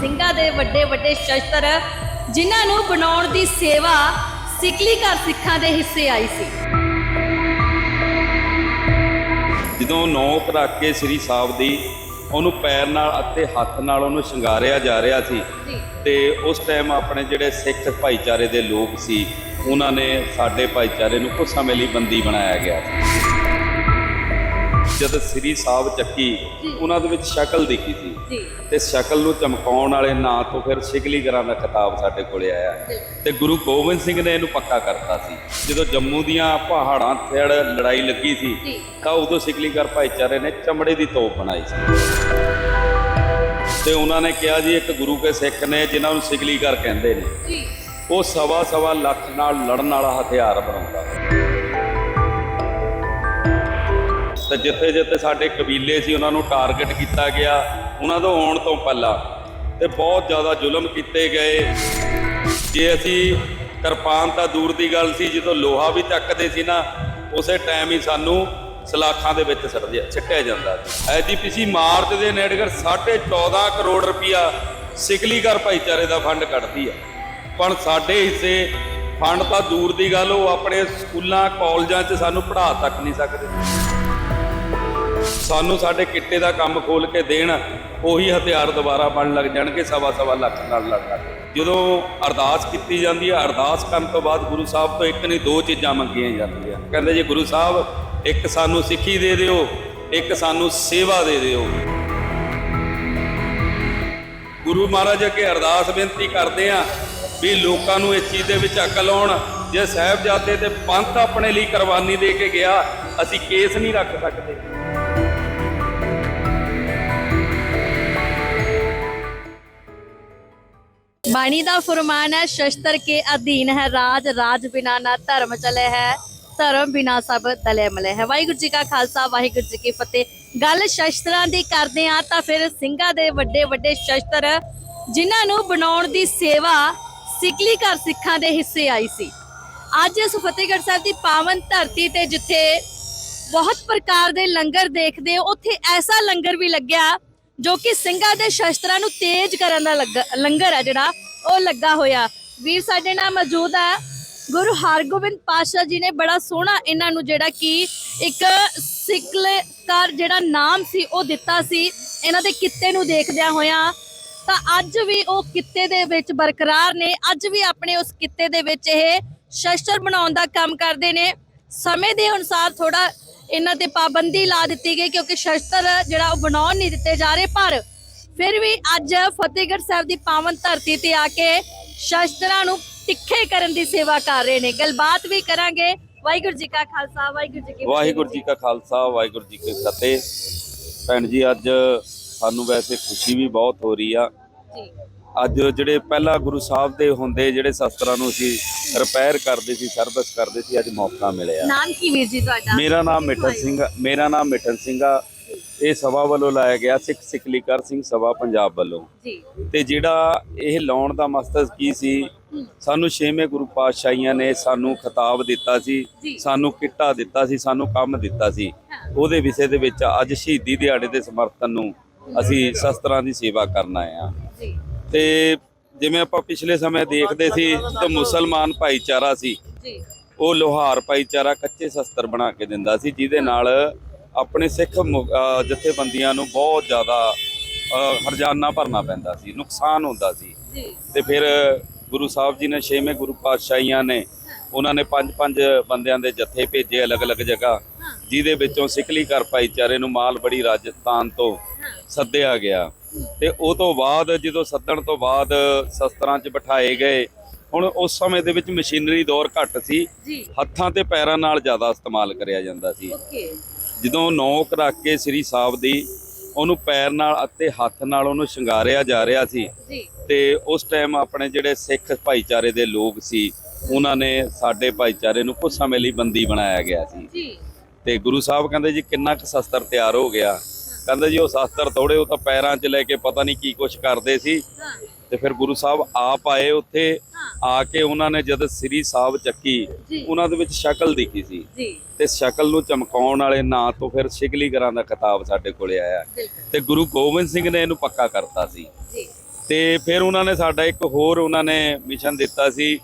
ਸਿੰਘਾਂ ਦੇ ਵੱਡੇ ਵੱਡੇ ਸ਼ਸਤਰ ਜਿਨ੍ਹਾਂ ਨੂੰ ਬਣਾਉਣ ਦੀ ਸੇਵਾ ਸਿਕਲੀ ਘਰ ਸਿੱਖਾਂ ਦੇ ਹਿੱਸੇ ਆਈ ਸੀ। ਜਦੋਂ ਨੌਕ ਰੱਖ ਕੇ ਸ੍ਰੀ ਸਾਹਿਬ ਦੀ ਉਹਨੂੰ ਪੈਰ ਨਾਲ ਅਤੇ ਹੱਥ ਨਾਲ ਉਹਨੂੰ ਸ਼ਿੰਗਾਰਿਆ ਜਾ ਰਿਹਾ ਸੀ ਤੇ ਉਸ ਟਾਈਮ ਆਪਣੇ ਜਿਹੜੇ ਸਿੱਖ ਭਾਈਚਾਰੇ ਦੇ ਲੋਕ ਸੀ ਉਹਨਾਂ ਨੇ ਸਾਡੇ ਭਾਈਚਾਰੇ ਨੂੰ ਕੁਝ ਸਮੇਂ ਲਈ ਬੰਦੀ ਬਣਾਇਆ ਗਿਆ ਸੀ। ਜਦ ਸ੍ਰੀ ਸਾਹਿਬ ਚੱਕੀ ਉਹਨਾਂ ਦੇ ਵਿੱਚ ਸ਼ਕਲ ਦਿਖੀ ਸੀ। ਤੇ ਸ਼ਕਲ ਨੂੰ ਚਮਕਾਉਣ ਵਾਲੇ ਨਾਂ ਤੋਂ ਫਿਰ ਸਿਕਲੀਗਰਾਂ ਦਾ ਖਿਤਾਬ ਸਾਡੇ ਕੋਲੇ ਆਇਆ। ਤੇ ਗੁਰੂ ਗੋਬਿੰਦ ਸਿੰਘ ਨੇ ਇਹਨੂੰ ਪੱਕਾ ਕਰਤਾ ਸੀ। ਜਦੋਂ ਜੰਮੂ ਦੀਆਂ ਪਹਾੜਾਂ ਥੇੜ ਲੜਾਈ ਲੱਗੀ ਸੀ। ਤਾਂ ਉਦੋਂ ਸਿਕਲੀਗਰ ਭਾਈਚਾਰੇ ਨੇ ਚਮੜੇ ਦੀ ਤੋਪ ਬਣਾਈ ਸੀ। ਤੇ ਉਹਨਾਂ ਨੇ ਕਿਹਾ ਜੀ ਇੱਕ ਗੁਰੂ ਕੇ ਸਿੱਖ ਨੇ ਜਿਨ੍ਹਾਂ ਨੂੰ ਸਿਕਲੀਗਰ ਕਹਿੰਦੇ ਨੇ। ਉਹ ਸਵਾ ਸਵਾ ਲੱਖ ਨਾਲ ਲੜਨ ਵਾਲਾ ਹਥਿਆਰ ਬਣਾਉਂਦਾ। ਤੇ ਜਿੱਥੇ ਜਿੱਥੇ ਸਾਡੇ ਕਬੀਲੇ ਸੀ, ਉਹਨਾਂ ਨੂੰ ਟਾਰਗੇਟ ਕੀਤਾ ਗਿਆ। ਉਹਨਾਂ ਤੋਂ ਆਉਣ ਤੋਂ ਪਹਿਲਾਂ ਤੇ ਬਹੁਤ ਜ਼ਿਆਦਾ ਜ਼ੁਲਮ ਕੀਤੇ ਗਏ। ਜੇ ਅਸੀਂ ਕਿਰਪਾਨ ਤਾਂ ਦੂਰ ਦੀ ਗੱਲ ਸੀ, ਜਦੋਂ ਲੋਹਾ ਵੀ ਚੱਕਦੇ ਸੀ ਨਾ, ਉਸੇ ਟਾਈਮ ਹੀ ਸਾਨੂੰ ਸਲਾਖਾਂ ਦੇ ਵਿੱਚ ਸੱਟ ਦਿਆ, ਸਿੱਟਿਆ ਜਾਂਦਾ ਸੀ। ਐਜੀਪੀਸੀ ਮਾਰਚ ਦੇ ਨੇੜਗਰ 14.5 ਕਰੋੜ ਰੁਪਇਆ ਸਿਕਲੀਗਰ ਭਾਈਚਾਰੇ ਦਾ ਫੰਡ ਕੱਢਦੀ ਆ। ਪਰ ਸਾਡੇ ਹਿੱਸੇ ਫੰਡ ਤਾਂ ਦੂਰ ਦੀ ਗੱਲ, ਉਹ ਆਪਣੇ ਸਕੂਲਾਂ, ਕਾਲਜਾਂ 'ਚ ਸਾਨੂੰ ਪੜ੍ਹਾ ਤੱਕ ਨਹੀਂ ਸਕਦੇ। ਸਾਨੂੰ ਸਾਡੇ ਕਿੱਟੇ ਦਾ ਕੰਮ ਖੋਲ ਕੇ ਦੇਣ, ਉਹੀ ਹਥਿਆਰ ਦੁਬਾਰਾ ਬਣ ਲੱਗ ਜਾਣਗੇ, ਸਵਾ ਸਵਾ ਲੱਖ ਨਾਲ ਲੜ ਲੱਗ ਜਦੋਂ ਅਰਦਾਸ ਕੀਤੀ ਜਾਂਦੀ ਹੈ, ਅਰਦਾਸ ਕਰਨ ਤੋਂ ਬਾਅਦ ਗੁਰੂ ਸਾਹਿਬ ਤੋਂ ਇੱਕ ਨਹੀਂ, ਦੋ ਚੀਜ਼ਾਂ ਮੰਗੀਆਂ ਜਾਂਦੀਆਂ। ਕਹਿੰਦੇ ਜੀ, ਗੁਰੂ ਸਾਹਿਬ, ਇੱਕ ਸਾਨੂੰ ਸਿੱਖੀ ਦੇ ਦਿਓ, ਇੱਕ ਸਾਨੂੰ ਸੇਵਾ ਦੇ ਦਿਓ। ਗੁਰੂ ਮਹਾਰਾਜ ਅੱਗੇ ਅਰਦਾਸ ਬੇਨਤੀ ਕਰਦੇ ਆ ਵੀ ਲੋਕਾਂ ਨੂੰ ਇਸ ਚੀਜ਼ ਦੇ ਵਿੱਚ ਅਕਲ ਆਉਣ। ਜੇ ਸਾਹਿਬਜ਼ਾਦੇ ਤੇ ਪੰਥ ਆਪਣੇ ਲਈ ਕੁਰਬਾਨੀ ਦੇ ਕੇ ਗਿਆ, ਅਸੀਂ ਕੇਸ ਨਹੀਂ ਰੱਖ ਸਕਦੇ। ਬਾਣੀ ਦਾ ਫਰਮਾਨ ਹੈ, ਸ਼ਸਤਰ ਕੇ ਅਧੀਨ ਹੈ ਰਾਜ ਰਾਜ ਬਿਨਾ ਨਾ ਧਰਮ ਚਲੇ ਹੈ, ਧਰਮ ਬਿਨਾ ਸਭ ਤਲੇ ਮਲੇ ਹੈ। ਵਾਹਿਗੁਰੂ ਜੀ ਕਾ ਖਾਲਸਾ, ਵਾਹਿਗੁਰੂ ਜੀ ਕੀ ਫਤਿਹ। ਗੱਲ ਸ਼ਸਤਰਾਂ ਦੀ ਕਰਦੇ ਆ ਤਾਂ ਫਿਰ ਸਿੰਘਾਂ ਦੇ ਵੱਡੇ ਵੱਡੇ ਸ਼ਸਤਰ, ਜਿਨ੍ਹਾਂ ਨੂੰ ਬਣਾਉਣ ਦੀ ਸੇਵਾ ਸਿਕਲੀ ਘਰ ਸਿੱਖਾਂ ਦੇ ਹਿੱਸੇ ਆਈ ਸੀ। ਅੱਜ ਇਸ ਫਤਿਹਗੜ੍ਹ ਸਾਹਿਬ ਦੀ ਪਾਵਨ ਧਰਤੀ ਤੇ ਜਿੱਥੇ ਬਹੁਤ ਪ੍ਰਕਾਰ ਦੇ ਲੰਗਰ ਦੇਖਦੇ ਹੋ, ਉੱਥੇ ਐਸਾ ਲੰਗਰ ਵੀ ਲੱਗਿਆ ਜੋ ਕਿ ਸਿੰਘਾਂ ਦੇ ਸ਼ਸਤਰਾਂ ਨੂੰ ਤੇਜ਼ ਕਰਨ ਦਾ ਲੱਗਾ- ਲੰਗਰ ਹੈ ਜਿਹੜਾ। ਉਹ ਲੱਗਾ ਹੋਇਆ। ਵੀਰ ਸਾਡੇ ਨਾਲ ਮੌਜੂਦ ਹੈ ਗੁਰੂ ਹਰਗੋਬਿੰਦ ਪਾਤਸ਼ਾਹ ਜੀ ਨੇ ਬੜਾ ਸੋਹਣਾ ਇਹਨਾਂ ਨੂੰ ਜਿਹੜਾ ਕਿ ਇੱਕ ਸਿੱਖਲਕਾਰ ਜਿਹੜਾ ਨਾਮ ਸੀ, ਉਹ ਦਿੱਤਾ ਸੀ। ਇਹਨਾਂ ਦੇ ਕਿੱਤੇ ਨੂੰ ਦੇਖਦਿਆਂ ਹੋਇਆਂ ਤਾਂ ਅੱਜ ਵੀ ਉਹ ਕਿੱਤੇ ਦੇ ਵਿੱਚ ਬਰਕਰਾਰ ਨੇ। ਅੱਜ ਵੀ ਆਪਣੇ ਉਸ ਕਿੱਤੇ ਦੇ ਵਿੱਚ ਇਹ ਸ਼ਸਤਰ ਬਣਾਉਣ ਦਾ ਕੰਮ ਕਰਦੇ ਨੇ। ਸਮੇਂ ਦੇ ਅਨੁਸਾਰ ਥੋੜਾ ਇਹਨਾਂ ਤੇ ਪਾਬੰਦੀ ਲਾ ਦਿੱਤੀ ਗਈ ਕਿਉਂਕਿ ਸ਼ਸਤਰ ਜਿਹੜਾ ਉਹ ਬਣਾਉਣ ਨਹੀਂ ਦਿੱਤੇ ਜਾ ਰਹੇ, ਪਰ ਫਿਰ ਵੀ ਅੱਜ ਫਤਿਹਗੜ੍ਹ ਸਾਹਿਬ ਦੀ ਪਾਵਨ ਧਰਤੀ ਤੇ ਆ ਕੇ ਸ਼ਸਤਰਾਂ ਨੂੰ ਤਿੱਖੇ ਕਰਨ ਦੀ ਸੇਵਾ ਕਰ ਰਹੇ ਨੇ। ਗੱਲਬਾਤ ਵੀ ਕਰਾਂਗੇ। ਵਾਹਿਗੁਰੂ ਜੀ ਕਾ ਖਾਲਸਾ ਵਾਹਿਗੁਰੂ ਜੀ ਕੀ ਫਤਿਹ। ਵਾਹਿਗੁਰੂ ਜੀ ਕਾ ਖਾਲਸਾ ਵਾਹਿਗੁਰੂ ਜੀ ਕੀ ਫਤਿਹ। ਭੈਣ ਜੀ ਅੱਜ ਸਾਨੂੰ ਵੈਸੇ ਖੁਸ਼ੀ ਵੀ ਬਹੁਤ ਹੋ ਰਹੀ ਆ। ਜੀ। ਅੱਜ ਜਿਹੜੇ ਪਹਿਲਾਂ ਗੁਰੂ ਸਾਹਿਬ ਦੇ ਹੁੰਦੇ ਜਿਹੜੇ ਸ਼ਸਤਰਾਂ ਨੂੰ ਅਸੀਂ ਰਿਪੇਅਰ ਕਰਦੇ ਸੀ ਸਰਵਿਸ ਕਰਦੇ ਸੀ ਅੱਜ ਮੌਕਾ ਮਿਲਿਆ। ਨਾਮ ਕੀ ਵੀਰ ਜੀ ਤੁਹਾਡਾ? ਮੇਰਾ ਨਾਮ ਮਿੱਠਨ ਸਿੰਘ ਮੇਰਾ ਨਾਮ ਮਿੱਠਨ ਸਿੰਘ ਆ। ਇਹ ਸਭਾ ਵੱਲੋਂ ਲਾਇਆ ਗਿਆ ਸਿੱਖ ਸਿਕਲੀਕਰ ਸਿੰਘ ਸਭਾ ਪੰਜਾਬ ਵੱਲੋਂ। ਜੀ। ਤੇ ਜਿਹੜਾ ਇਹ ਲਾਉਣ ਦਾ ਮਕਸਦ ਕੀ ਸੀ? ਸਾਨੂੰ ਛੇਵੇਂ ਗੁਰੂ ਪਾਤਸ਼ਾਹੀਆਂ ਨੇ ਸਾਨੂੰ ਖਿਤਾਬ ਦਿੱਤਾ ਸੀ। ਸਾਨੂੰ ਕਿੱਟਾ ਦਿੱਤਾ ਸੀ ਸਾਨੂੰ ਕੰਮ ਦਿੱਤਾ ਸੀ। ਉਹਦੇ ਵਿਸ਼ੇ ਦੇ ਵਿੱਚ ਅੱਜ ਸ਼ਹੀਦੀ ਦਿਹਾੜੇ ਦੇ ਸਮਰਥਨ ਨੂੰ ਅਸੀਂ ਸ਼ਸਤਰਾਂ ਦੀ ਸੇਵਾ ਕਰਨ ਆਏ ਆ ਤੇ ਜਿਵੇਂ ਆਪਾਂ ਪਿਛਲੇ ਸਮੇਂ ਦੇਖਦੇ ਸੀ ਤੇ ਮੁਸਲਮਾਨ ਭਾਈਚਾਰਾ ਸੀ ਉਹ ਲੋਹਾਰ ਭਾਈਚਾਰਾ ਕੱਚੇ ਸ਼ਸਤਰ ਬਣਾ ਕੇ ਦਿੰਦਾ ਸੀ ਜਿਹਦੇ ਨਾਲ ਆਪਣੇ ਸਿੱਖ ਜਥੇਬੰਦੀਆਂ ਨੂੰ ਬਹੁਤ ਜ਼ਿਆਦਾ ਹਰਜਾਨਾ ਭਰਨਾ ਪੈਂਦਾ ਸੀ ਨੁਕਸਾਨ ਹੁੰਦਾ ਸੀ। ਤੇ ਫਿਰ ਗੁਰੂ ਸਾਹਿਬ ਜੀ ਨੇ ਛੇਵੇਂ ਗੁਰੂ ਪਾਤਸ਼ਾਹੀਆਂ ਨੇ ਉਹਨਾਂ ਨੇ ਪੰਜ ਪੰਜ ਬੰਦਿਆਂ ਦੇ ਜਥੇ ਭੇਜੇ ਅਲੱਗ-ਅਲੱਗ ਜਗ੍ਹਾ ਜਿਹਦੇ ਵਿੱਚੋਂ ਸਿਕਲੀ ਘਰ ਭਾਈਚਾਰੇ ਨੂੰ ਮਾਲਬੜੀ ਰਾਜਸਥਾਨ ਤੋਂ ਸੱਦਿਆ ਗਿਆ। ਤੇ ਉਹ ਤੋਂ ਬਾਅਦ ਜਦੋਂ ਸੱਦਣ ਤੋਂ ਬਾਅਦ ਸ਼ਸਤਰਾਂ 'ਚ ਬਿਠਾਏ ਗਏ ਹੁਣ ਉਸ ਸਮੇਂ ਦੇ ਵਿੱਚ ਮਸ਼ੀਨਰੀ ਦੌਰ ਘੱਟ ਸੀ। ਹੱਥਾਂ ਤੇ ਪੈਰਾਂ ਨਾਲ ਜ਼ਿਆਦਾ ਇਸਤੇਮਾਲ ਕਰਿਆ ਜਾਂਦਾ ਸੀ। ਜਦੋਂ ਨੌਕ ਰੱਖ ਕੇ ਸ੍ਰੀ ਸਾਹਿਬ ਦੀ ਉਹਨੂੰ ਪੈਰ ਨਾਲ ਅਤੇ ਹੱਥ ਨਾਲ ਉਹਨੂੰ ਸ਼ਿੰਗਾਰਿਆ ਜਾ ਰਿਹਾ ਸੀ ਤੇ ਉਸ ਟਾਈਮ ਆਪਣੇ ਜਿਹੜੇ ਸਿੱਖ ਭਾਈਚਾਰੇ ਦੇ ਲੋਕ ਸੀ ਉਹਨਾਂ ਨੇ ਸਾਡੇ ਭਾਈਚਾਰੇ ਨੂੰ ਕੁਝ ਸਮੇਂ ਲਈ ਬੰਦੀ ਬਣਾਇਆ ਗਿਆ ਸੀ। ਤੇ ਗੁਰੂ ਸਾਹਿਬ ਕਹਿੰਦੇ ਜੀ ਕਿੰਨਾ ਕੁ ਸ਼ਸਤਰ ਤਿਆਰ ਹੋ ਗਿਆ। ਕਹਿੰਦੇ ਜੀ ਉਹ ਸ਼ਸਤਰ ਤੋੜੇ ਉਹ ਤਾਂ ਪੈਰਾਂ 'ਚ ਲੈ ਕੇ ਪਤਾ ਨਹੀਂ ਕੀ ਕੁਝ ਕਰਦੇ ਸੀ। ਤੇ ਫਿਰ ਗੁਰੂ ਸਾਹਿਬ ਆਪ ਆਏ ਉੱਥੇ ਆ ਕੇ ਉਹਨਾਂ ਨੇ ਜਦ ਸ੍ਰੀ ਸਾਹਿਬ ਚੱਕੀ। ਉਹਨਾਂ ਦੇ ਵਿੱਚ ਸ਼ਕਲ ਦਿਖੀ ਸੀ। ਤੇ ਸ਼ਕਲ ਨੂੰ ਚਮਕਾਉਣ ਵਾਲੇ ਨਾਂ ਤੋਂ ਫਿਰ ਸਿਕਲੀਗਰਾਂ ਦਾ ਖਿਤਾਬ ਸਾਡੇ ਕੋਲੇ ਆਇਆ। ਤੇ ਗੁਰੂ ਗੋਬਿੰਦ ਸਿੰਘ ਨੇ ਇਹਨੂੰ ਪੱਕਾ ਕਰਤਾ ਸੀ। ਤੇ ਫਿਰ ਉਹਨਾਂ ਨੇ ਸਾਡਾ ਇੱਕ ਹੋਰ ਉਹਨਾਂ ਨੇ ਮਿਸ਼ਨ ਦਿੱਤਾ ਸੀ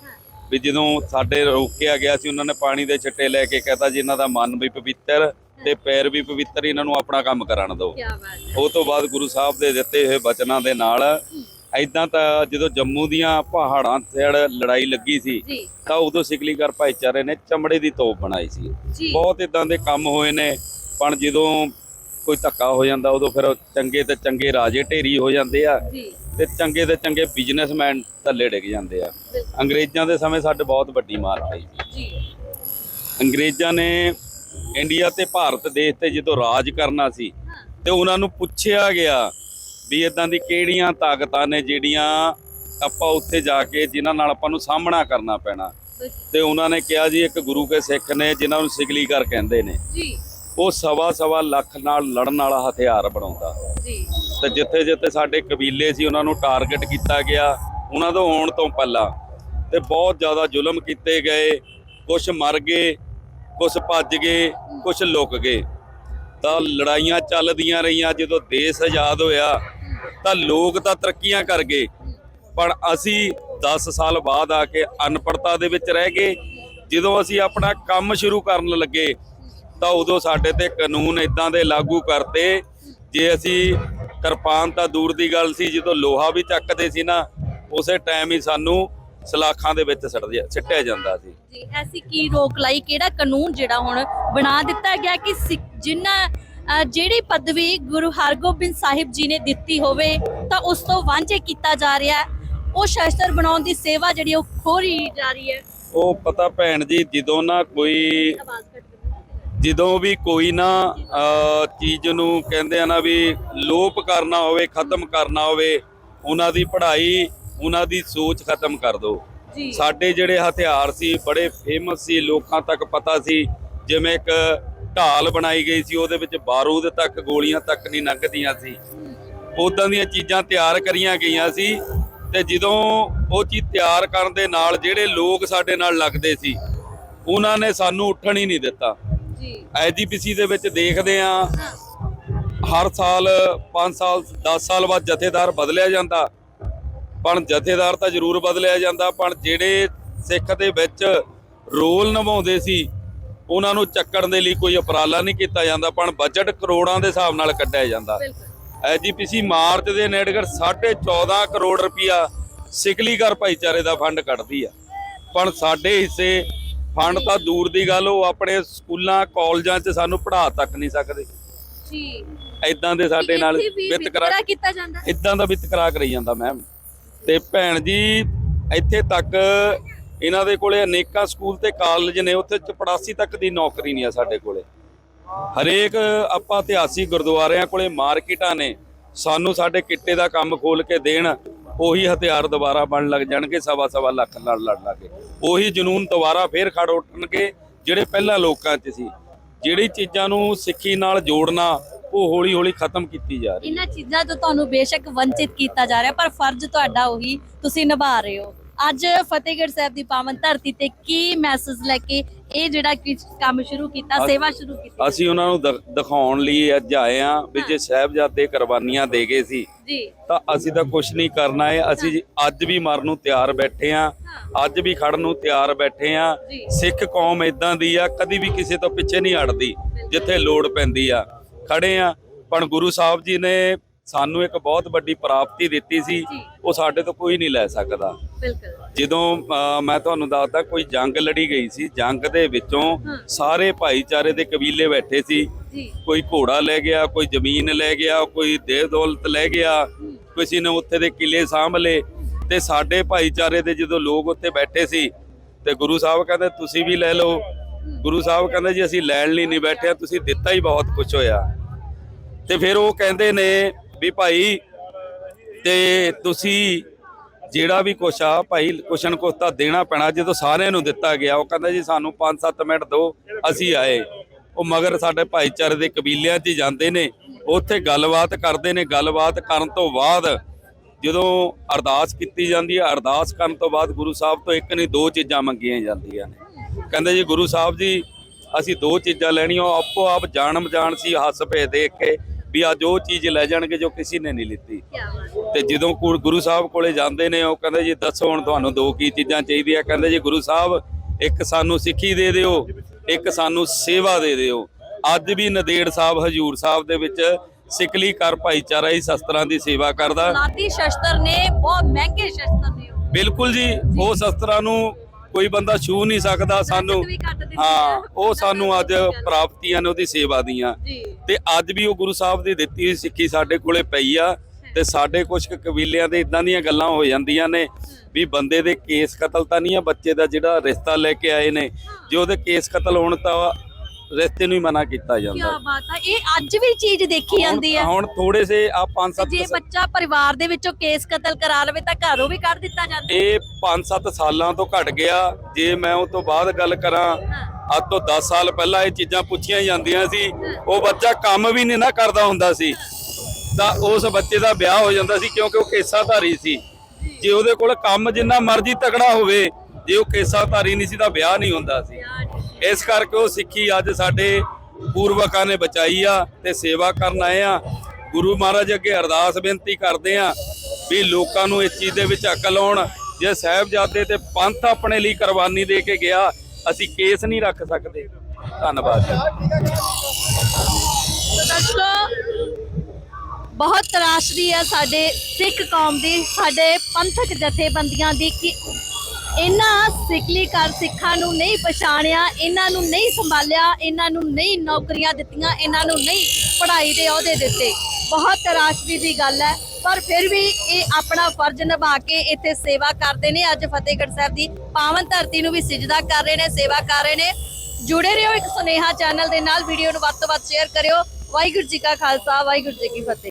ਵੀ ਜਦੋਂ ਸਾਡੇ ਰੋਕਿਆ ਗਿਆ ਸੀ ਉਹਨਾਂ ਨੇ ਪਾਣੀ ਦੇ ਛਿੱਟੇ ਲੈ ਕੇ ਕਹਤਾ ਜੀ ਇਹਨਾਂ ਦਾ ਮਨ ਵੀ ਪਵਿੱਤਰ ਤੇ ਪੈਰ ਵੀ ਪਵਿੱਤਰ ਇਹਨਾਂ ਨੂੰ ਆਪਣਾ ਕੰਮ ਕਰਨ ਦਿਓ। ਕੀ ਬਾਤ ਹੈ। ਉਹ ਤੋਂ ਬਾਅਦ ਗੁਰੂ ਸਾਹਿਬ ਦੇ ਦਿੱਤੇ ਹੋਏ ਬਚਨਾਂ ਦੇ ਨਾਲ ਐਦਾਂ ਤਾਂ ਜਦੋਂ ਜੰਮੂ ਦੀਆਂ ਪਹਾੜਾਂ ਤੇ ਲੜਾਈ ਲੱਗੀ ਸੀ ਤਾਂ ਉਦੋਂ ਸਿਕਲੀਗਰ ਭਾਈਚਾਰੇ ਨੇ ਚਮੜੇ ਦੀ ਤੋਪ ਬਣਾਈ ਸੀ। ਬਹੁਤ ਇਦਾਂ ਦੇ ਕੰਮ ਹੋਏ ਨੇ ਪਰ ਜਦੋਂ ਕੋਈ ਧੱਕਾ ਹੋ ਜਾਂਦਾ ਉਦੋਂ ਫਿਰ ਚੰਗੇ ਤੇ ਚੰਗੇ ਰਾਜੇ ਢੇਰੀ ਹੋ ਜਾਂਦੇ ਆ ਤੇ ਚੰਗੇ ਤੇ ਚੰਗੇ ਬਿਜ਼ਨਸਮੈਨ ਥੱਲੇ ਡਿੱਗ ਜਾਂਦੇ ਆ। ਅੰਗਰੇਜ਼ਾਂ ਦੇ ਸਮੇਂ ਸਾਡੇ ਬਹੁਤ ਵੱਡੀ ਮਾਰ ਪਈ ਜੀ। ਅੰਗਰੇਜ਼ਾਂ ਨੇ ਇੰਡੀਆ ਤੇ ਭਾਰਤ ਦੇਸ਼ ਤੇ ਜਦੋਂ ਰਾਜ ਕਰਨਾ ਸੀ ਤੇ ਉਹਨਾਂ ਨੂੰ ਪੁੱਛਿਆ ਗਿਆ ਵੀ ਇਦਾਂ ਦੀ ਕਿਹੜੀਆਂ ਤਾਕਤਾਂ ਨੇ ਜਿਹੜੀਆਂ ਆਪਾਂ ਉੱਥੇ ਜਾ ਕੇ ਜਿਨ੍ਹਾਂ ਨਾਲ ਆਪਾਂ ਨੂੰ ਸਾਹਮਣਾ ਕਰਨਾ ਪੈਣਾ। ਤੇ ਉਹਨਾਂ ਨੇ ਕਿਹਾ ਜੀ ਇੱਕ ਗੁਰੂ ਕੇ ਸਿੱਖ ਨੇ ਜਿਨ੍ਹਾਂ ਨੂੰ ਸਿਗਲੀਗਰ ਕਹਿੰਦੇ ਨੇ। ਜੀ। ਉਹ ਸਵਾ ਸਵਾ ਲੱਖ ਨਾਲ ਲੜਨ ਵਾਲਾ ਹਥਿਆਰ ਬਣਾਉਂਦਾ। ਜੀ। ਤੇ ਜਿੱਥੇ ਜਿੱਥੇ ਸਾਡੇ ਕਬੀਲੇ ਸੀ ਉਹਨਾਂ ਨੂੰ ਟਾਰਗੇਟ ਕੀਤਾ ਗਿਆ। ਉਹਨਾਂ ਤੋਂ ਆਉਣ ਤੋਂ ਪਹਿਲਾਂ ਤੇ ਬਹੁਤ ਜ਼ਿਆਦਾ ਜ਼ੁਲਮ ਕੀਤੇ ਗਏ। ਕੁਝ ਮਰ ਗਏ ਕੁਝ ਭੱਜ ਗਏ ਕੁਝ ਲੁਕ ਗਏ। ਤਾਂ ਲੜਾਈਆਂ ਚੱਲਦੀਆਂ ਰਹੀਆਂ। ਜਦੋਂ ਦੇਸ਼ ਆਜ਼ਾਦ ਹੋਇਆ ਤਾਂ ਲੋਕ ਤਾਂ ਤਰੱਕੀਆਂ ਕਰ ਗਏ। ਪਰ ਅਸੀਂ 10 ਸਾਲ ਬਾਅਦ ਆ ਕੇ ਅਨਪੜਤਾ ਦੇ ਵਿੱਚ ਰਹਿ ਗਏ। ਜਦੋਂ ਅਸੀਂ ਆਪਣਾ ਕੰਮ ਸ਼ੁਰੂ ਕਰਨ ਲੱਗੇ, ਤਾਂ ਉਦੋਂ ਸਾਡੇ ਤੇ ਕਾਨੂੰਨ ਇਦਾਂ ਦੇ ਲਾਗੂ ਕਰਤੇ, ਜੇ ਅਸੀਂ ਕਿਰਪਾਨ ਤਾਂ ਦੂਰ ਦੀ ਗੱਲ ਸੀ, ਜਦੋਂ ਲੋਹਾ ਵੀ ਚੱਕਦੇ ਸੀ ਨਾ, ਉਸੇ ਟਾਈਮ ਹੀ ਸਾਨੂੰ ਸਲਾਖਾਂ ਦੇ ਵਿੱਚ ਸੱਟ ਸਿੱਟਿਆ ਜਾਂਦਾ ਸੀ। ਜੀ, ਐਸੀ ਕੀ ਰੋਕ ਲਾਈ? ਕਿਹੜਾ ਕਾਨੂੰਨ ਜਿਹੜਾ ਹੁਣ ਬਣਾ ਦਿੱਤਾ ਗਿਆ ਕਿ ਸਿੱਖ- ਜਿਨ੍ਹਾਂ ਜਿਹੜੀ ਪਦਵੀ ਗੁਰੂ ਹਰਗੋਬਿੰਦ ਸਾਹਿਬ ਜੀ ਨੇ ਦਿੱਤੀ ਹੋਵੇ ਤਾਂ ਉਸ ਤੋਂ ਵਾਂਝੇ ਕੀਤਾ ਜਾ ਰਿਹਾ ਹੈ। ਉਹ ਸ਼ਸਤਰ ਬਣਾਉਣ ਦੀ ਸੇਵਾ ਜਿਹੜੀ ਉਹ ਖੋਰੀ ਜਾ ਰਹੀ ਹੈ। ਉਹ ਪਤਾ ਭੈਣ ਜੀ ਜਦੋਂ ਨਾ ਕੋਈ ਜਦੋਂ ਵੀ ਕੋਈ ਨਾ ਚੀਜ਼ ਨੂੰ ਕਹਿੰਦੇ ਆ ਨਾ ਵੀ ਲੋਪ ਕਰਨਾ ਹੋਵੇ ਖਤਮ ਕਰਨਾ ਹੋਵੇ ਉਹਨਾਂ ਦੀ ਪੜ੍ਹਾਈ ਉਹਨਾਂ ਦੀ ਸੋਚ ਖਤਮ ਕਰ ਦਿਓ। ਜੀ। ਸਾਡੇ ਜਿਹੜੇ ਹਥਿਆਰ ਸੀ ਬੜੇ ਫੇਮਸ ਸੀ ਲੋਕਾਂ ਤੱਕ ਪਤਾ ਸੀ ਜਿਵੇਂ ਇੱਕ ਢਾਲ ਬਣਾਈ ਗਈ ਸੀ ਉਹਦੇ ਵਿੱਚ ਬਾਰੂਦ ਤੱਕ ਗੋਲੀਆਂ ਤੱਕ ਨਹੀਂ ਲੰਘਦੀਆਂ ਸੀ। ਉਦਾਂ ਦੀਆਂ ਚੀਜ਼ਾਂ ਤਿਆਰ ਕਰੀਆਂ ਗਈਆਂ ਸੀ ਤੇ ਜਦੋਂ ਉਹ ਚੀਜ਼ ਤਿਆਰ ਕਰਨ ਦੇ ਨਾਲ ਜਿਹੜੇ ਲੋਕ ਸਾਡੇ ਨਾਲ ਲੱਗਦੇ ਸੀ ਉਹਨਾਂ ਨੇ ਸਾਨੂੰ ਉੱਠਣ ਹੀ ਨਹੀਂ ਦਿੱਤਾ। ਜੀ। ਐਜੀਪੀਸੀ ਦੇ ਵਿੱਚ ਦੇਖਦੇ ਆ ਹਰ ਸਾਲ 5 ਸਾਲ 10 ਸਾਲ ਬਾਅਦ ਜਥੇਦਾਰ ਬਦਲਿਆ ਜਾਂਦਾ। ਪਰ ਜਥੇਦਾਰ ਤਾਂ ਜ਼ਰੂਰ ਬਦਲਿਆ ਜਾਂਦਾ ਪਰ ਜਿਹੜੇ ਸਿੱਖ ਦੇ ਵਿੱਚ ਰੋਲ ਨਿਭਾਉਂਦੇ ਸੀ ਉਹਨਾਂ ਨੂੰ ਚੱਕਣ ਦੇ ਲਈ ਕੋਈ ਉਪਰਾਲਾ ਨਹੀਂ ਕੀਤਾ ਜਾਂਦਾ ਪਰ ਬਜਟ ਕਰੋੜਾਂ ਦੇ ਹਿਸਾਬ ਨਾਲ ਕੱਢਿਆ ਜਾਂਦਾ। ਐਜੀਪੀਸੀ ਮਾਰਚ ਦੇ ਨੇੜਗੜ 14.5 ਕਰੋੜ ਰੁਪਇਆ ਸਿਕਲੀਗਰ ਭਾਈਚਾਰੇ ਦਾ ਫੰਡ ਕੱਢਦੀ ਆ। ਪਰ ਸਾਡੇ ਹਿੱਸੇ ਫੰਡ ਤਾਂ ਦੂਰ ਦੀ ਗੱਲ ਉਹ ਆਪਣੇ ਸਕੂਲਾਂ ਕਾਲਜਾਂ 'ਚ ਸਾਨੂੰ ਪੜ੍ਹਾ ਤੱਕ ਨਹੀਂ ਸਕਦੇ। ਜੀ। ਐਦਾਂ ਦੇ ਸਾਡੇ ਨਾਲ ਵਿਤਕਰਾ ਕੀਤਾ ਜਾਂਦਾ। ਇਦਾਂ ਦਾ ਵਿਤਕਰਾ ਕਰੀ ਜਾਂਦਾ ਮੈਮ ਤੇ ਭੈਣ ਜੀ ਇੱਥੇ ਤੱਕ ਇਹਨਾਂ ਦੇ ਕੋਲੇ ਅਨੇਕਾਂ ਸਕੂਲ ਤੇ ਕਾਲਜ ਨੇ, ਉੱਥੇ ਚਪੜਾਸੀ ਤੱਕ ਦੀ ਨੌਕਰੀ ਨਹੀਂ ਆ ਸਾਡੇ ਕੋਲੇ। ਹਰੇਕ ਆਪਾਂ ਇਤਿਹਾਸਿਕ ਗੁਰਦੁਆਰਿਆਂ ਕੋਲੇ ਮਾਰਕੀਟਾਂ ਨੇ, ਸਾਨੂੰ ਸਾਡੇ ਕਿੱਟੇ ਦਾ ਕੰਮ ਖੋਲ ਕੇ ਦੇਣ, ਉਹੀ ਹਥਿਆਰ ਦੁਬਾਰਾ ਬਣ ਲੱਗ ਜਾਣਗੇ, ਸਵਾ ਸਵਾ ਲੱਖ ਲੜ ਲੜ ਲਾਗੇ ਉਹੀ ਜਨੂਨ ਦੁਬਾਰਾ ਫੇਰ ਖੜ ਉੱਠਣਗੇ, ਜਿਹੜੇ ਪਹਿਲਾਂ ਲੋਕਾਂ 'ਚ ਸੀ। ਜਿਹੜੀ ਚੀਜ਼ਾਂ ਨੂੰ ਸਿੱਖੀ ਨਾਲ ਜੋੜਨਾ, ਉਹ ਹੌਲੀ ਹੌਲੀ ਖਤਮ ਕੀਤੀ ਜਾ ਰਹੀ ਇਹਨਾਂ ਚੀਜ਼ਾਂ ਤੋਂ ਤੁਹਾਨੂੰ ਬੇਸ਼ੱਕ ਵੰਚਿਤ ਕੀਤਾ ਜਾ ਰਿਹਾ, ਪਰ ਫਰਜ਼ ਤੁਹਾਡਾ ਉਹੀ, ਤੁਸੀਂ ਨਿਭਾ ਰਹੇ ਹੋ। ਅੱਜ ਫਤਿਹਗੜ੍ਹ ਸਾਹਿਬ ਦੀ ਪਾਵਨ ਧਰਤੀ ਤੇ ਕੀ ਮੈਸੇਜ ਲੈ ਕੇ ਇਹ ਜਿਹੜਾ ਕੀ ਕੰਮ ਸ਼ੁਰੂ ਕੀਤਾ ਸੇਵਾ ਸ਼ੁਰੂ ਕੀਤੀ? ਅਸੀਂ ਉਹਨਾਂ ਨੂੰ ਦਿਖਾਉਣ ਲਈ ਅੱਜ ਆਏ ਆ ਵੀ ਜੇ ਸਾਹਿਬਜ਼ਾਦੇ ਕੁਰਬਾਨੀਆਂ ਦੇ ਗਏ ਸੀ ਜੀ। ਤਾਂ ਅਸੀਂ ਤਾਂ ਕੁਝ ਨਹੀਂ ਕਰਨਾ ਹੈ। ਅਸੀਂ ਅੱਜ ਵੀ ਮਰਨ ਨੂੰ ਤਿਆਰ ਬੈਠੇ ਆ ਅੱਜ ਵੀ ਖੜਨ ਨੂੰ ਤਿਆਰ ਬੈਠੇ ਆ। ਸਿੱਖ ਕੌਮ ਇਦਾਂ ਦੀ ਆ ਕਦੀ ਵੀ ਕਿਸੇ ਤੋਂ ਪਿੱਛੇ ਨਹੀਂ ਹਟਦੀ ਜਿੱਥੇ ਲੋੜ ਪੈਂਦੀ ਆ। ਖੜੇ ਆ ਪਰ ਗੁਰੂ ਸਾਹਿਬ ਜੀ ਨੇ ਸਾਨੂੰ ਇੱਕ ਬਹੁਤ ਵੱਡੀ ਪ੍ਰਾਪਤੀ ਦਿੱਤੀ ਸੀ। ਉਹ ਸਾਡੇ ਤੋਂ ਕੋਈ ਨਹੀਂ ਲੈ ਸਕਦਾ। ਬਿਲਕੁਲ। ਜਦੋਂ ਮੈਂ ਤੁਹਾਨੂੰ ਦੱਸਦਾ ਕੋਈ ਜੰਗ ਲੜੀ ਗਈ ਸੀ ਜੰਗ ਦੇ ਵਿੱਚੋਂ। ਸਾਰੇ ਭਾਈਚਾਰੇ ਦੇ ਕਬੀਲੇ ਬੈਠੇ ਸੀ। ਕੋਈ ਘੋੜਾ ਲੈ ਗਿਆ ਕੋਈ ਜ਼ਮੀਨ ਲੈ ਗਿਆ ਕੋਈ ਦੇਹ ਦੌਲਤ ਲੈ ਗਿਆ ਕਿਸੇ ਨੇ ਉੱਥੇ ਦੇ ਕਿਲੇ ਸਾਂਭ ਲਏ ਤੇ ਸਾਡੇ ਭਾਈਚਾਰੇ ਦੇ ਜਦੋਂ ਲੋਕ ਉੱਥੇ ਬੈਠੇ ਸੀ ਤੇ ਗੁਰੂ ਸਾਹਿਬ ਕਹਿੰਦੇ ਤੁਸੀਂ ਵੀ ਲੈ ਲਓ। ਗੁਰੂ ਸਾਹਿਬ ਕਹਿੰਦੇ ਜੀ ਅਸੀਂ ਲੈਣ ਲਈ ਨਹੀਂ ਬੈਠੇ ਤੁਸੀਂ ਦਿੱਤਾ ਹੀ ਬਹੁਤ ਕੁਝ ਹੋਇਆ। ਤੇ ਫਿਰ ਉਹ ਕਹਿੰਦੇ ਨੇ ਵੀ ਭਾਈ, ਤੇ ਤੁਸੀਂ ਜਿਹੜਾ ਵੀ ਕੁਛ ਆ ਭਾਈ ਕੁਛ ਨਾ ਕੁਛ ਤਾਂ ਦੇਣਾ ਪੈਣਾ, ਜਦੋਂ ਸਾਰਿਆਂ ਨੂੰ ਦਿੱਤਾ ਗਿਆ, ਉਹ ਕਹਿੰਦਾ ਜੀ ਸਾਨੂੰ 5-7 ਮਿੰਟ ਦਿਓ, ਅਸੀਂ ਆਏ। ਉਹ ਮਗਰ ਸਾਡੇ ਭਾਈਚਾਰੇ ਦੇ ਕਬੀਲਿਆਂ 'ਚ ਜਾਂਦੇ ਨੇ, ਉੱਥੇ ਗੱਲਬਾਤ ਕਰਦੇ ਨੇ, ਗੱਲਬਾਤ ਕਰਨ ਤੋਂ ਬਾਅਦ ਜਦੋਂ ਅਰਦਾਸ ਕੀਤੀ ਜਾਂਦੀ ਹੈ ਅਰਦਾਸ ਕਰਨ ਤੋਂ ਬਾਅਦ ਗੁਰੂ ਸਾਹਿਬ ਤੋਂ ਇੱਕ ਨਹੀਂ, ਦੋ ਚੀਜ਼ਾਂ ਮੰਗੀਆਂ ਜਾਂਦੀਆਂ ਨੇ। ਕਹਿੰਦੇ ਜੀ, ਗੁਰੂ ਸਾਹਿਬ ਜੀ, ਅਸੀਂ ਦੋ ਚੀਜ਼ਾਂ ਲੈਣੀਆਂ, ਉਹ ਆਪੋ ਆਪ ਜਾਣਮ ਜਾਣ ਸੀ ਹੱਸ ਭੇ ਦੇਖ ਕੇ ਵੀ ਅੱਜ ਉਹ ਚੀਜ਼ ਲੈ ਜਾਣਗੇ ਜੋ ਕਿਸੇ ਨੇ ਨਹੀਂ ਲਿੱਤੀ। ਤੇ ਜਦੋਂ ਗੁਰ- ਸਾਹਿਬ ਕੋਲੇ ਜਾਂਦੇ ਨੇ ਉਹ ਕਹਿੰਦੇ ਜੀ ਦੱਸੋ ਹੁਣ ਤੁਹਾਨੂੰ ਦੋ ਕੀ ਚੀਜ਼ਾਂ ਚਾਹੀਦੀਆਂ। ਕਹਿੰਦੇ ਜੀ ਗੁਰੂ ਸਾਹਿਬ ਇੱਕ ਸਾਨੂੰ ਸਿੱਖੀ ਦੇ ਦਿਓ ਇੱਕ ਸਾਨੂੰ ਸੇਵਾ ਦੇ ਦਿਓ। ਅੱਜ ਵੀ ਨਦੇੜ ਸਾਹਿਬ ਹਜੂਰ ਸਾਹਿਬ ਦੇ ਵਿੱਚ ਸਿਕਲੀ ਕਰ ਭਾਈਚਾਰਾ ਹੀ ਸ਼ਸਤਰਾਂ ਦੀ ਸੇਵਾ ਕਰਦਾ। ਲਾਤੀ ਸ਼ਸਤਰ ਨੇ ਬਹੁਤ ਮਹਿੰਗੇ ਸ਼ਸਤਰ ਨੇ ਬਿਲਕੁਲ ਜੀ। ਉਹ ਸ਼ਸਤਰਾਂ ਨੂੰ ਕੋਈ ਬੰਦਾ ਛੂ ਨਹੀਂ ਸਕਦਾ ਸਾਨੂੰ ਵੀ ਘੱਟ ਦਿੰਦੇ ਹਾਂ ਆ। ਉਹ ਸਾਨੂੰ ਅੱਜ ਪ੍ਰਾਪਤੀਆਂ ਨੇ ਉਹਦੀ ਸੇਵਾ ਦੀਆਂ। ਜੀ। ਤੇ ਅੱਜ ਵੀ ਉਹ ਗੁਰੂ ਸਾਹਿਬ ਦੀ ਦਿੱਤੀ ਹੋਈ ਸਿੱਖੀ ਸਾਡੇ ਕੋਲੇ ਪਈ ਆ ਤੇ ਸਾਡੇ ਕੁਝ ਕੁ ਕਬੀਲਿਆਂ ਦੇ ਇਦਾਂ ਦੀਆਂ ਗੱਲਾਂ ਹੋ ਜਾਂਦੀਆਂ ਨੇ ਵੀ ਬੰਦੇ ਦੇ ਕੇਸ ਕਤਲ ਤਾਂ ਨਹੀਂ ਆ ਬੱਚੇ ਦਾ ਜਿਹੜਾ ਰਿਸ਼ਤਾ ਲੈ ਕੇ ਆਏ ਨੇ। ਜੇ ਉਹਦੇ ਕੇਸ ਕਤਲ ਹੋਣ ਤਾਂ ਰਿਸ਼ਤੇ ਨੂੰ ਹੀ ਮਨਾ ਕੀਤਾ ਕੀ ਜਾਂਦਾ। ਬਾਤ ਆ ਇਹ ਅੱਜ ਵੀ ਚੀਜ਼ ਦੇਖੀ ਜਾਂਦੀ ਹੈ ਹੁਣ ਥੋੜੇ ਸੇ ਆ ਪੰਜ ਤੇ ਜੇ ਸੱਤ ਬੱਚਾ ਪਰਿਵਾਰ ਦੇ ਵਿੱਚੋਂ ਕੇਸ ਕਤਲ ਕਰਾ ਲਵੇ ਤਾਂ ਘਰੋਂ ਵੀ ਕੱਢ ਦਿੱਤਾ ਜਾਂਦਾ। ਇਹ 5-7 ਸਾਲਾਂ ਤੋਂ ਘਟ ਗਿਆ। ਜੇ ਮੈਂ ਉਹ ਤੋਂ ਬਾਅਦ ਗੱਲ ਕਰਾਂ ਅੱਜ ਤੋਂ 10 ਸਾਲ ਪਹਿਲਾਂ ਇਹ ਚੀਜ਼ਾਂ ਪੁੱਛੀਆਂ ਜਾਂਦੀਆਂ ਸੀ। ਉਹ ਬੱਚਾ ਕੰਮ ਵੀ ਨਹੀਂ ਨਾ ਕਰਦਾ ਹੁੰਦਾ ਸੀ। ਤਾਂ ਉਸ ਬੱਚੇ ਦਾ ਵਿਆਹ ਹੋ ਜਾਂਦਾ ਸੀ ਕਿਉਂਕਿ ਉਹ ਕੇਸਾਧਾਰੀ ਸੀ। ਜੇ ਉਹਦੇ ਕੋਲ ਕੰਮ ਜਿੰਨਾ ਮਰਜ਼ੀ ਤਕੜਾ ਹੋਵੇ ਜੇ ਉਹ ਕੇਸਾਧਾਰੀ ਨਹੀਂ ਸੀ ਤਾਂ ਵਿਆਹ ਨਹੀਂ ਹੁੰਦਾ ਸੀ। ਇਸ ਕਰਕੇ ਉਹ ਸਿੱਖੀ ਅੱਜ ਸਾਡੇ ਪੂਰਵਕਾਂ ਨੇ ਬਚਾਈ ਆ ਤੇ ਸੇਵਾ ਕਰਨ ਆਏ ਆ। ਗੁਰੂ ਮਹਾਰਾਜ ਅੱਗੇ ਅਰਦਾਸ ਬੇਨਤੀ ਕਰਦੇ ਆ ਵੀ ਲੋਕਾਂ ਨੂੰ ਇਸ ਚੀਜ਼ ਦੇ ਵਿੱਚ ਅਕਲ ਆਉਣ। ਜੇ ਸਾਹਿਬਜ਼ਾਦੇ ਤੇ ਪੰਥ ਆਪਣੇ ਲਈ ਕੁਰਬਾਨੀ ਦੇ ਕੇ ਗਿਆ, ਅਸੀਂ ਕੇਸ ਨਹੀਂ ਰੱਖ ਸਕਦੇ। ਧੰਨਵਾਦ ਬਹੁਤ ਤਰਾਸ਼ਦੀ ਹੈ ਸਾਡੇ ਸਿੱਖ ਕੌਮ ਦੀ, ਸਾਡੇ ਪੰਥਕ ਜਥੇਬੰਦੀਆਂ ਦੀ ਕਿ ਇਹਨਾਂ ਸਿੱਖਲੀ ਕਰ ਸਿੱਖਾਂ ਨੂੰ ਨਹੀਂ ਪਛਾਣਿਆ, ਇਹਨਾਂ ਨੂੰ ਨਹੀਂ ਸੰਭਾਲਿਆ, ਇਹਨਾਂ ਨੂੰ ਨਹੀਂ ਨੌਕਰੀਆਂ ਦਿੱਤੀਆਂ, ਇਹਨਾਂ ਨੂੰ ਨਹੀਂ ਪੜ੍ਹਾਈ ਦੇ ਅਹੁਦੇ ਦਿੱਤੇ। ਬਹੁਤ ਤਰਾਸ਼ਦੀ ਦੀ ਗੱਲ ਹੈ, ਪਰ ਫਿਰ ਵੀ ਇਹ ਆਪਣਾ ਫਰਜ਼ ਨਿਭਾ ਕੇ ਇੱਥੇ ਸੇਵਾ ਕਰਦੇ ਨੇ। ਅੱਜ ਫਤਿਹਗੜ੍ਹ ਸਾਹਿਬ ਦੀ ਪਾਵਨ ਧਰਤੀ ਨੂੰ ਵੀ ਸਿਜਦਾ ਕਰ ਰਹੇ ਨੇ, ਸੇਵਾ ਕਰ ਰਹੇ ਨੇ। ਜੁੜੇ ਰਹੋ ਇੱਕ ਸੁਨੇਹਾ ਚੈਨਲ ਦੇ ਨਾਲ, ਵੀਡੀਓ ਨੂੰ ਵੱਧ ਤੋਂ ਵੱਧ ਸ਼ੇਅਰ ਕਰਿਓ। ਵਾਹਿਗੁਰੂ ਜੀ ਕਾ ਖਾਲਸਾ, ਵਾਹਿਗੁਰੂ ਜੀ ਕੀ ਫਤਿਹ।